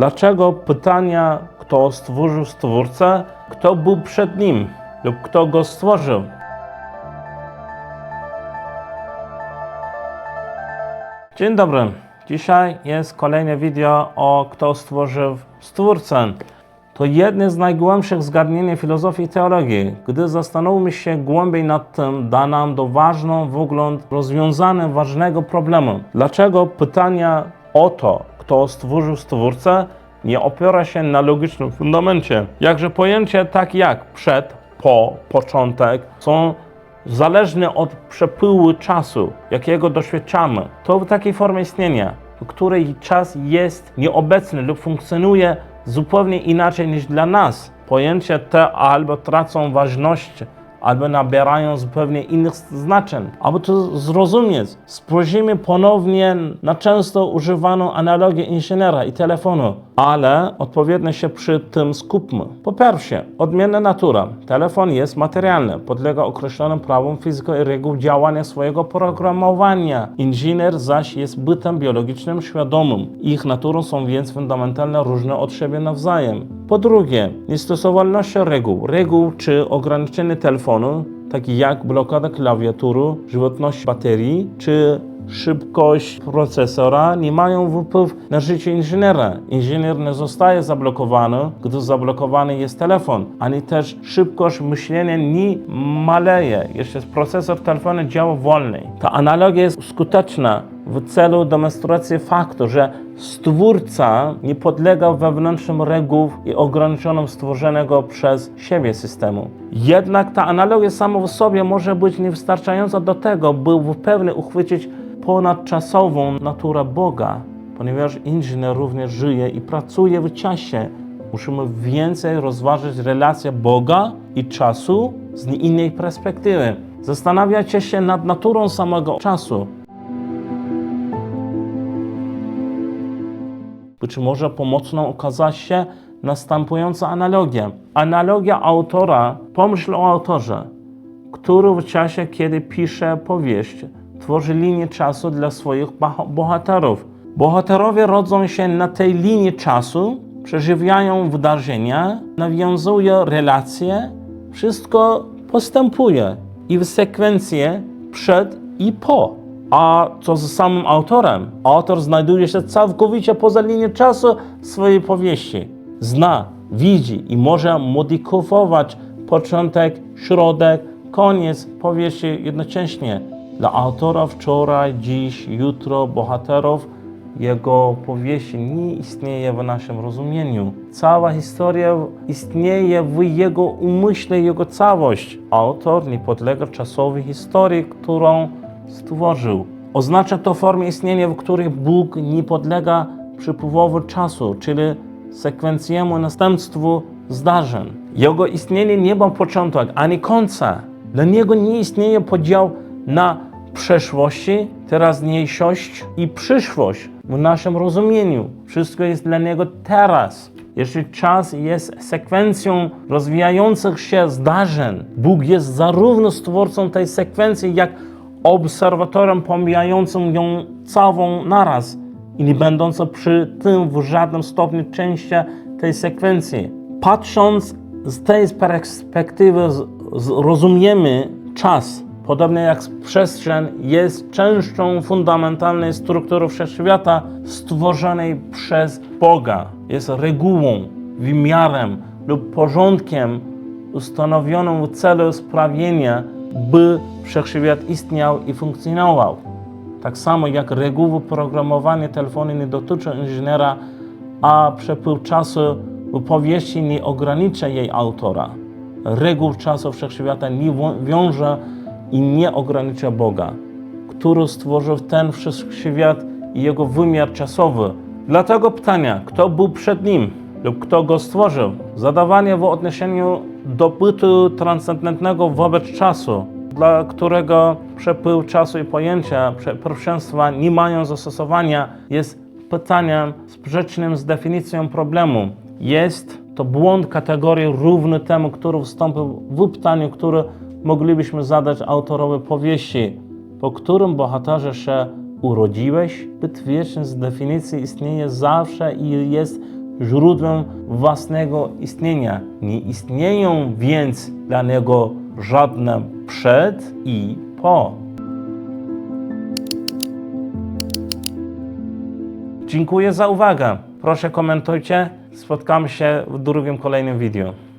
Dlaczego pytania, kto stworzył Stwórcę, kto był przed nim lub kto go stworzył? Dzień dobry. Dzisiaj jest kolejne wideo o kto stworzył Stwórcę. To jedne z najgłębszych zagadnień filozofii i teologii. Gdy zastanowimy się głębiej nad tym, da nam to ważną wgląd rozwiązanie ważnego problemu. Dlaczego pytania o to, kto stworzył Stwórcę, nie opiera się na logicznym fundamencie? Jakże pojęcia tak jak przed, po, początek są zależne od przepływu czasu, jakiego doświadczamy. To w takiej formie istnienia, w której czas jest nieobecny lub funkcjonuje zupełnie inaczej niż dla nas. Pojęcia te albo tracą ważność, albo nabierają zupełnie innych znaczeń. Aby to zrozumieć, spojrzymy ponownie na często używaną analogię inżyniera i telefonu, ale odpowiednio się przy tym skupmy. Po pierwsze, odmienna natura. Telefon jest materialny, podlega określonym prawom fizyko i reguł działania swojego programowania. Inżynier zaś jest bytem biologicznym świadomym. Ich naturą są więc fundamentalnie różne od siebie nawzajem. Po drugie, niestosowalność reguł. Reguł czy ograniczenie telefonu, takie jak blokada klawiatury, żywotność baterii czy szybkość procesora nie mają wpływu na życie inżyniera. Inżynier nie zostaje zablokowany, gdy zablokowany jest telefon, ani też szybkość myślenia nie maleje, jeśli procesor telefonu działa wolniej. Ta analogia jest skuteczna w celu demonstracji faktu, że stwórca nie podlega wewnętrznym regułom i ograniczonym stworzonego przez siebie systemu. Jednak ta analogia sama w sobie może być niewystarczająca do tego, by w pełni uchwycić ponadczasową naturę Boga, ponieważ inżynier również żyje i pracuje w czasie. Musimy więcej rozważyć relację Boga i czasu z innej perspektywy. Zastanawiacie się nad naturą samego czasu. Być może pomocną okazała się następująca analogia. Analogia autora, pomyśl o autorze, który w czasie, kiedy pisze powieść, tworzy linię czasu dla swoich boha- bohaterów. Bohaterowie rodzą się na tej linii czasu, przeżywają wydarzenia, nawiązują relacje, wszystko postępuje i w sekwencji przed i po. A co z samym autorem? Autor znajduje się całkowicie poza linią czasu swojej powieści. Zna, widzi i może modyfikować początek, środek, koniec powieści jednocześnie. Dla autora wczoraj, dziś, jutro, bohaterów jego powieści nie istnieje w naszym rozumieniu. Cała historia istnieje w jego umyśle, jego całość. Autor nie podlega czasowej historii, którą stworzył. Oznacza to formę istnienia, w której Bóg nie podlega przepływowi czasu, czyli sekwencjemu następstwu zdarzeń. Jego istnienie nie ma początek ani końca. Dla niego nie istnieje podział na przeszłości, teraźniejszość i przyszłość w naszym rozumieniu. Wszystko jest dla niego teraz. Jeśli czas jest sekwencją rozwijających się zdarzeń, Bóg jest zarówno stwórcą tej sekwencji, jak obserwatorem pomijającym ją całą naraz i nie będącym przy tym w żadnym stopniu częścią tej sekwencji. Patrząc z tej perspektywy, zrozumiemy czas, podobnie jak przestrzeń jest częścią fundamentalnej struktury wszechświata stworzonej przez Boga. Jest regułą, wymiarem lub porządkiem ustanowioną w celu sprawienia, by wszechświat istniał i funkcjonował. Tak samo jak reguły programowania telefonu nie dotyczą inżyniera, a przepływ czasu w powieści nie ogranicza jej autora. Reguł czasu wszechświata nie wiąże i nie ogranicza Boga, który stworzył ten wszechświat i jego wymiar czasowy. Dlatego pytania, kto był przed nim lub kto go stworzył, zadawanie w odniesieniu do bytu transcendentnego wobec czasu, dla którego przepływ czasu i pojęcia pierwszeństwa nie mają zastosowania, jest pytaniem sprzecznym z definicją problemu. Jest to błąd kategorii równy temu, który wstąpił w pytaniu, które moglibyśmy zadać autorowi powieści, po którym bohaterze się urodziłeś. Byt wieczny z definicji istnieje zawsze i jest źródłem własnego istnienia. Nie istnieją więc dla niego żadne przed i po. Dziękuję za uwagę. Proszę komentujcie. Spotkamy się w drugim kolejnym wideo.